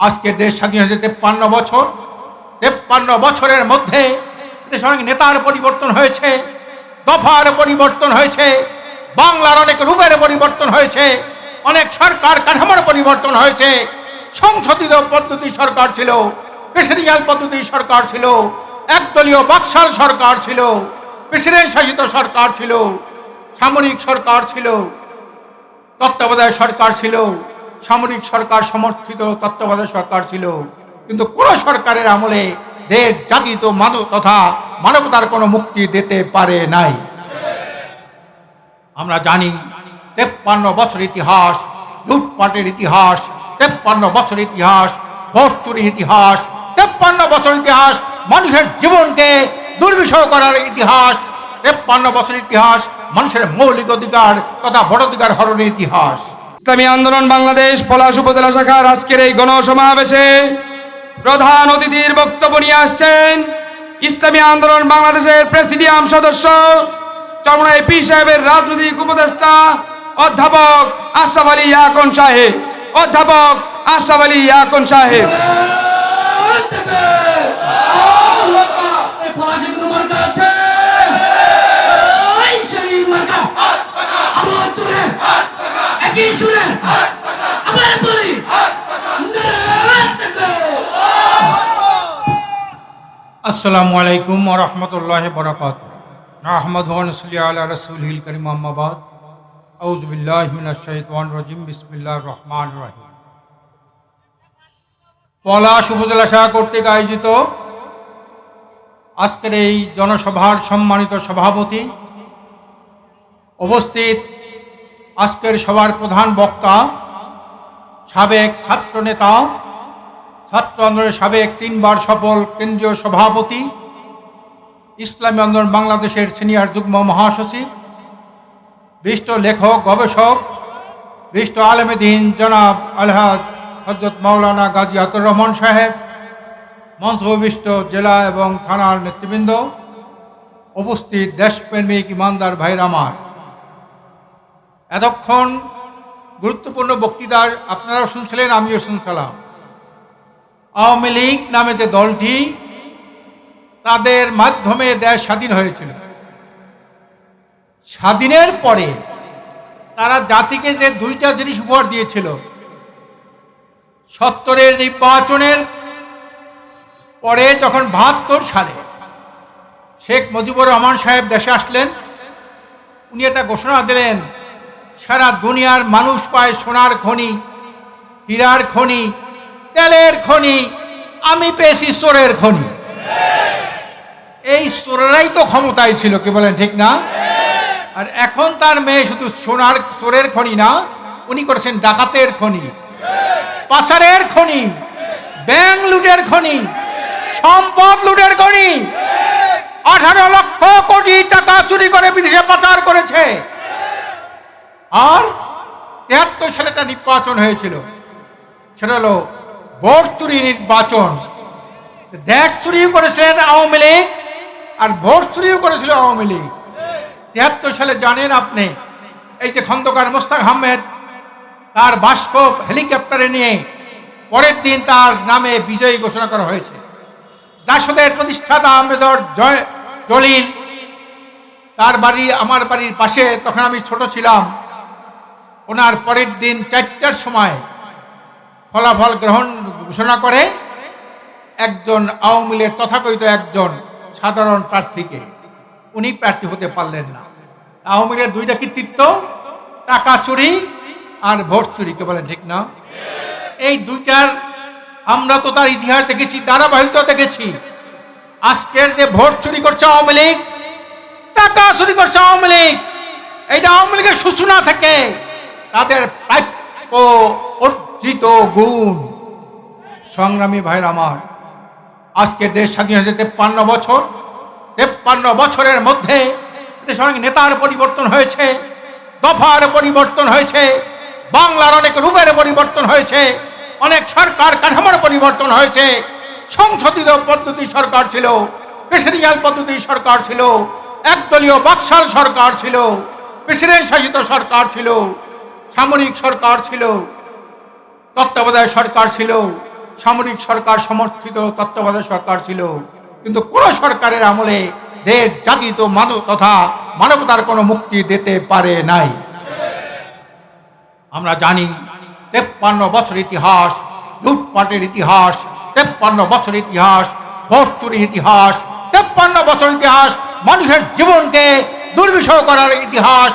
আজকে দেশ স্বাধীন হয়েছে তেপ্পান্ন বছর। তেপ্পান্ন বছরের মধ্যে দেশের অনেক নেতার পরিবর্তন হয়েছে, দফার পরিবর্তন হয়েছে, বাংলার অনেক রূপের পরিবর্তন হয়েছে, অনেক সরকার কাঠামোর পরিবর্তন হয়েছে। সংসদীয় পদ্ধতি সরকার ছিল, প্রেসিডেন্সিয়াল পদ্ধতি সরকার ছিল, একদলীয় বাকশাল সরকার ছিল, প্রেসিডেন্ট শাসিত সরকার ছিল, সামরিক সরকার ছিল, তত্ত্বাবধায়ক সরকার ছিল সামরিক সরকার সমর্থিত, তত্ত্বাবধায়ক সরকার ছিল। কিন্তু কোন সরকারের আমলে দেশ জাতি তো মানব তথা মানবতার কোনো মুক্তি দিতে পারে নাই। আমরা জানি, তেপ্পান্ন বছর ইতিহাস, লুটপাটের ইতিহাস, তেপ্পান্ন বছর ইতিহাস ভোট চুরির ইতিহাস, তেপ্পান্ন বছর ইতিহাস, মানুষের জীবনকে দুর্বিষহ করার ইতিহাস, তেপ্পান্ন বছর ইতিহাস, মানুষের মৌলিক অধিকার তথা ভোটাধিকার হরণের ইতিহাস। ইসলামী আন্দোলন বাংলাদেশ পলাশ উপজেলা শাখার আজকের এই গণসমাবেশে প্রধান অতিথির বক্তব্য নিয়ে আসছেন ইসলামী আন্দোলন বাংলাদেশের প্রেসিডিয়াম সদস্য চমড়াই পি সাহেবের রাজনৈতিক উপদেষ্টা অধ্যাপক আশাফ আলী ইয়াকন সাহেব। অধ্যাপক আশরাফ আলী ইয়াকন সাহেব এই পলাশে কোনো মার্কা আছে? এই সেই মার্কা। আবার জোরে। একই সুরে। আবার বলি। নারায়ণ তাকবীর। আসসালামু আলাইকুম ওয়া রাহমাতুল্লাহি ওয়া বারাকাতুহু। আহমদ ওয়ানসলি আলা রাসূলিল কারীম, আম্মা বাদ। আউযু বিল্লাহি মিনাশ শাইতানির রাজিম, বিসমিল্লাহির রহমানির রহিম। পলাশ উপজেলা শাখা কর্তৃক আয়োজিত আজকের এই জনসভার সম্মানিত সভাপতি উপস্থিত আজকের সভার প্রধান বক্তা, সাবেক ছাত্রনেতা ছাত্র আন্দোলনের সাবেক তিনবার সফল কেন্দ্রীয় সভাপতি, ইসলামী আন্দোলন বাংলাদেশের সিনিয়র যুগ্ম মহাসচিব, বিষ্ট লেখক, গবেষক বিশিষ্ট আলমেদিন জনাব আলহাজ হজরত মাওলানা গাজী আতুর রহমান সাহেব, মঞ্চবিষ্ট জেলা এবং থানার নেতৃবৃন্দ, উপস্থিত দেশপ্রেমিক ইমানদার ভাইর আমার। এতক্ষণ গুরুত্বপূর্ণ বক্তৃতার আপনারাও শুনছিলেন, আমিও শুনছিলাম। আওয়ামী লীগ নামে যে দলটি, তাদের মাধ্যমে দেশ স্বাধীন হয়েছিল। স্বাধীনের পরে তারা জাতিকে যে দুইটা জিনিস উপহার দিয়েছিল, সত্তরের নির্বাচনের পরে যখন বাহাত্তর সালে শেখ মুজিবুর রহমান সাহেব দেশে আসলেন, উনি একটা ঘোষণা দিলেন, সারা দুনিয়ার মানুষ পায় সোনার খনি, হীরার খনি তেলের খনি, আমি পেয়েছি চোরের খনি। এই চোরেরাই তো ক্ষমতায় ছিল, কি বলেন ঠিক না? আর এখন তার মেয়ে শুধু সোনার, চোরের খনি না, উনি করেছেন ডাকাতের খনি, পাচারের খনি, ব্যাংক লুটের খনি, সম্পদ লুটের খনি। আঠারো লক্ষ কোটি টাকা চুরি করে বিদেশে পাচার করেছে। আর তেহাত্তর সালে নির্বাচন হয়েছিল। সেটা হলো ভোট চুরি নির্বাচন। দেশ চুরিও করেছিলেন আওয়ামী লীগ আর ভোট চুরিও করেছিল আওয়ামী লীগ। তিয়াত্তর সালে জানেন আপনি, এই যে খন্দকার মোস্তাক আহমেদ, তার বাষ্প হেলিকপ্টারে নিয়ে পরের দিন তার নামে বিজয়ী ঘোষণা করা হয়েছে। জাসদের প্রতিষ্ঠাতা আহমেদর জয়, জলিল, তার বাড়ি আমার বাড়ির পাশে, তখন আমি ছোট ছিলাম। ওনার পরের দিন চারটার সময় ফলাফল গ্রহণ ঘোষণা করে একজন আওয়ামী লীগের তথাকথিত একজন সাধারণ প্রার্থীকে উনি প্রার্থী হতে পারলেন না। আওয়ামী লীগের দুইটা কৃতিত্ব, টাকা চুরি আর ভোট চুরিকে বলেন ঠিক না? এই দুইটার আমরা তো তার ইতিহাস দেখেছি, ধারাবাহিকতা দেখেছি। আজকের যে ভোট চুরি করছে আওয়ামী লীগ, টাকা চুরি করছে আওয়ামী লীগ, এইটা আওয়ামী লীগের সূচনা থেকে তাদের প্রাপ্য অর্জিত গুণ। সংগ্রামী ভাইর আমার, আজকে দেশ স্বাধীন হয়েছে তেপ্পান্ন বছর, তেপ্পান্ন বছরের মধ্যে অনেক নেতার পরিবর্তন হয়েছে, দফার পরিবর্তন হয়েছে, বাংলার অনেক রূপের পরিবর্তন হয়েছে, অনেক সরকার কাঠামোর পরিবর্তন হয়েছে। সংসদীয় পদ্ধতি সরকার ছিল, প্রেসিডেন্সিয়াল পদ্ধতি সরকার ছিল, একদলীয় বাকশাল সরকার ছিল, প্রেসিডেন্ট শাসিত সরকার ছিল, সামরিক সরকার ছিল তত্ত্বাবধায়ক সরকার ছিল, সামরিক সরকার সমর্থিত তত্ত্বাবধায়ক সরকার ছিল, কিন্তু কোন সরকারের আমলে দেশ, জাতি তো মানব তথা মানবতার কোনো মুক্তি দিতে পারে নাই। আমরা জানি তেপ্পান্ন বছর ইতিহাস, লুটপাটের ইতিহাস, তেপ্পান্ন বছর ইতিহাস ভোট চুরির ইতিহাস, তেপ্পান্ন বছর ইতিহাস, মানুষের জীবনকে দুর্বিষহ করার ইতিহাস,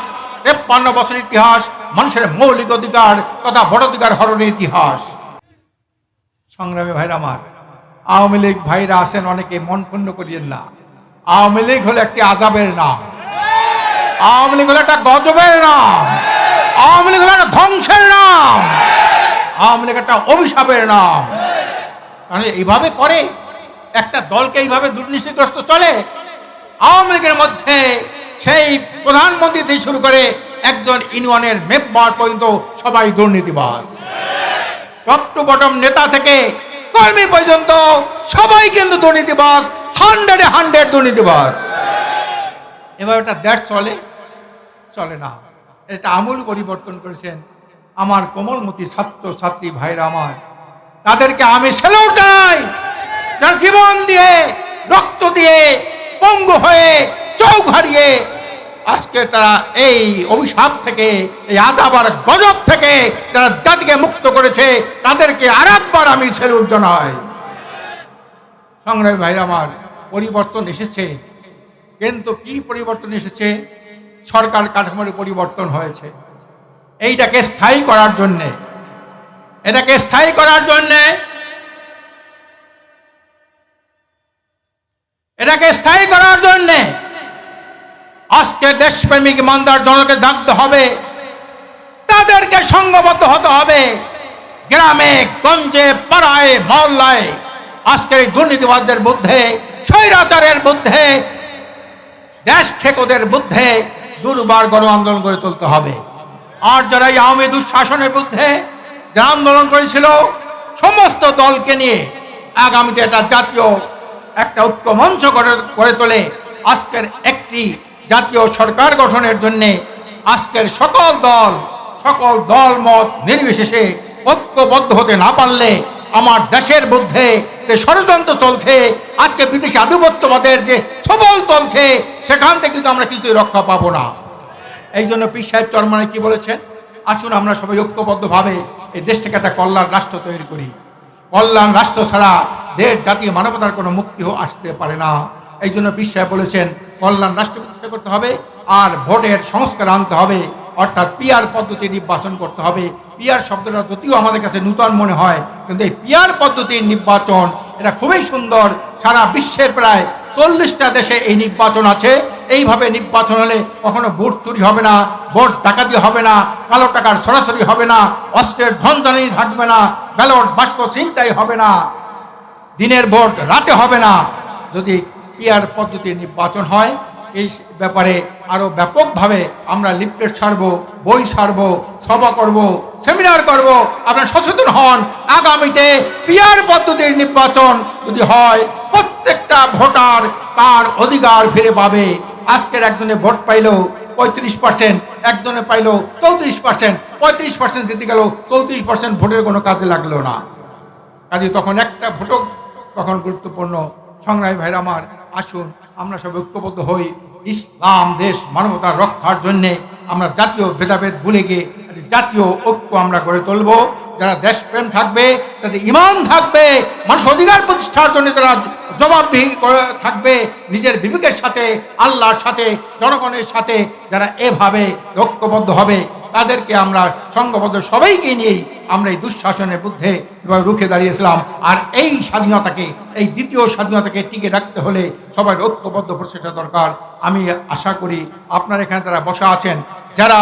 তেপ্পান্ন বছর ইতিহাস মানুষের মৌলিক অধিকার তথা ভোটাধিকার হরণের ইতিহাস। সংগ্রামে ভাইরা আমার, আওয়ামী লীগ ভাইরা আছেন অনেকে, মন পূর্ণ করিয়েন না। আওয়ামী লীগ হলো একটি আজাবের নাম। আওয়ামী লীগ হলো একটা গজবের নাম। আওয়ামী লীগ হলো একটা ধ্বংসের নাম। আওয়ামী লীগ একটা অভিশাপের নাম। কারণ এইভাবে করে একটা দলকে এইভাবে দুর্নীতিগ্রস্ত চলে, আওয়ামী লীগের মধ্যে সেই প্রধানমন্ত্রী থেকে শুরু করে একজন ইউনিয়নের মেম্বার পর্যন্ত সবাই দুর্নীতিবাজ। টপ টু বটম নেতা থেকে কর্মী পর্যন্ত সবাই কিন্তু দুর্নীতিবাজ হান্ড্রেডে হান্ড্রেড দুর্নীতিবাজ। এবার একটা দেশ চলে চলে না। এটা আমূল পরিবর্তন করেছেন আমার কোমলমতি ছাত্র ছাত্রী ভাইরা আমার। তাদেরকে আমি সেলুট জানাই। যার জীবন দিয়ে, রক্ত দিয়ে, পঙ্গু হয়ে, চোখ হারিয়ে আজকে তারা এই অভিশাপ থেকে, এই আজাবার গজব থেকে যারা জাতিকে মুক্ত করেছে, তাদেরকে আরেকবার আমি সেলুট জানাই। সংগ্রামী ভাইরা আমার, পরিবর্তন এসেছে। কিন্তু কি পরিবর্তন এসেছে? সরকার কাঠামোর পরিবর্তন হয়েছে। এইটাকে স্থায়ী করার জন্যে। এটাকে স্থায়ী করার জন্যে এটাকে স্থায়ী করার জন্যে আজকে দেশপ্রেমিক ইমানদার জনকে জাগতে হবে। তাদেরকে সংঘবদ্ধ হতে হবে। গ্রামে, গঞ্জে, পাড়ায়, মহল্লায়। আজকের এই দুর্নীতিবাজদের বুদ্ধে স্বৈরাচারের বুদ্ধে দেশ খেকোদের বুদ্ধে দুর্বার গণ আন্দোলন করে তুলতে হবে। আর যারা এই আওয়ামী দুঃশাসনের বিরুদ্ধে যারা আন্দোলন করেছিল, সমস্ত দলকে নিয়ে আগামীতে একটা জাতীয় একটা ঐক্য মঞ্চ গড়ে তোলে। আজকের একটি জাতীয় সরকার গঠনের জন্যে আজকের সকল দল সকল দল মত নির্বিশেষে ঐক্যবদ্ধ হতে না পারলে আমার দেশের মধ্যে যে ষড়যন্ত্র চলছে, আজকে বিদেশি আধিপত্যবাদের যে সবল চলছে, সেখান থেকে কিন্তু আমরা কিছুই রক্ষা পাবো না। এই জন্য পীর সাহেব চরমানে কি বলেছেন? আসুন আমরা সবাই ঐক্যবদ্ধভাবে এই দেশটাকে একটা কল্যাণ রাষ্ট্র তৈরি করি। কল্যাণ রাষ্ট্র ছাড়া দেশ, জাতীয় মানবতার কোনো মুক্তিও আসতে পারে না। এই জন্য সাহেব বলেছেন, কল্যাণ রাষ্ট্র প্রতিষ্ঠা করতে হবে আর ভোটের সংস্কার আনতে হবে। অর্থাৎ পিয়ার পদ্ধতি নির্বাচন করতে হবে। পিয়ার শব্দটা যদিও আমাদের কাছে নূতন মনে হয়, কিন্তু এই পিয়ার পদ্ধতির নির্বাচন, এটা খুবই সুন্দর। সারা বিশ্বের প্রায় চল্লিশটা দেশে এই নির্বাচন আছে। এইভাবে নির্বাচন হলে কখনো ভোট চুরি হবে না, ভোট ডাকাতি হবে না, কালো টাকার সরাসরি হবে না, অস্ত্রের ঝঞ্ঝানি থাকবে না, ব্যালট বাস্ক চিন্তাই হবে না। দিনের ভোট রাতে হবে না। যদি পিয়ার পদ্ধতির নির্বাচন হয়, এই ব্যাপারে আরও ব্যাপকভাবে আমরা লিফলেট ছাড়ব, বই ছাড়ব, সভা করব, সেমিনার করব। আপনারা সচেতন হন। আগামীতে পিয়ার পদ্ধতির নির্বাচন যদি হয়, প্রত্যেকটা ভোটার তার অধিকার ফিরে পাবে। আজকের একজনে ভোট পাইলো পঁয়ত্রিশ পার্সেন্ট, একজনে পাইলো চৌত্রিশ পার্সেন্ট। পঁয়ত্রিশ পার্সেন্ট জিতে গেল, চৌত্রিশ পার্সেন্ট ভোটের কোনো কাজে লাগল না। কাজে তখন একটা ভোটক তখন গুরুত্বপূর্ণ? সংগ্রামী ভাইরা আমার, আসুন, আমরা সব ঐক্যবদ্ধ হই। ইসলাম, দেশ, মানবতা রক্ষার জন্যে আমরা জাতীয় ভেদাভেদ ভুলে গিয়ে জাতীয় ঐক্য আমরা গড়ে তুলব। যারা দেশপ্রেম থাকবে, তাদের ইমান থাকবে। মানুষ অধিকার প্রতিষ্ঠার জন্য যারা জবাবদিহি থাকবে নিজের বিবেকের সাথে, আল্লাহর সাথে, জনগণের সাথে যারা এভাবে ঐক্যবদ্ধ হবে, তাদেরকে আমরা সংঘবদ্ধ সবাইকে নিয়েই আমরা এই দুঃশাসনের বুদ্ধে রুখে দাঁড়িয়েছিলাম। আর এই স্বাধীনতাকে, এই দ্বিতীয় স্বাধীনতাকে টিকে রাখতে হলে সবার ঐক্যবদ্ধ প্রচেষ্টা দরকার। আমি আশা করি আপনার এখানে যারা বসা আছেন, যারা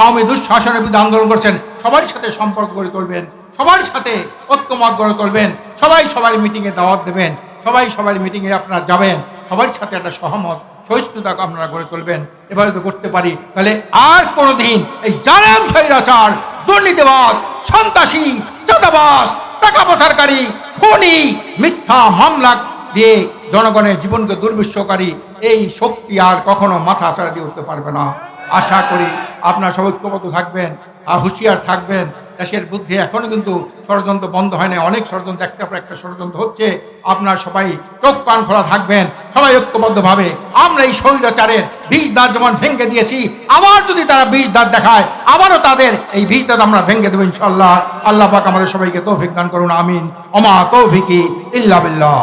আওয়ামী দুঃশাসনের বিরুদ্ধে আন্দোলন করছেন, সবার সাথে সম্পর্ক গড়ে তুলবেন, সবার সাথে ঐক্যমত গড়ে তুলবেন, সবাই সবার মিটিংয়ে দাওয়াত দেবেন। সবাই সবার মিটিংয়ে আপনারা যাবেন, সবার সাথে একটা সহমত, সহিষ্ণুতা আপনারা গড়ে তুলবেন। এবারে তো করতে পারি, তাহলে আর কোনোদিন এই জালেম স্বৈরাচার, দুর্নীতিবাজ, সন্ত্রাসী চাঁদাবাস টাকা পাচারকারী খুনি, মিথ্যা মামলা দিয়ে জনগণের জীবনকে দুর্বিশ্বকারী এই শক্তি আর কখনো মাথা ছাড়া দিয়ে উঠতে পারবে না। আশা করি আপনারা সবাই ঐক্যবদ্ধ থাকবেন, আর হুঁশিয়ার থাকবেন। দেশের বুদ্ধি এখনও কিন্তু ষড়যন্ত্র বন্ধ হয় না অনেক ষড়যন্ত্র একটা পর একটা ষড়যন্ত্র হচ্ছে। আপনার সবাই চোখ কান খোলা থাকবেন। সবাই ঐক্যবদ্ধভাবে। আমরা এই স্বৈরাচারের বীজ দাঁত যেমন ভেঙে দিয়েছি, আবার যদি তারা বীজ দাঁত দেখায়, আবারও তাদের এই বীজ দাঁত আমরা ভেঙে দেবো ইনশাল্লাহ আল্লাহ পাক আমাদের সবাইকে তৌফিক দান করুন, আমিন। অমা তৌফিকি ইল্লা বিল্লাহ।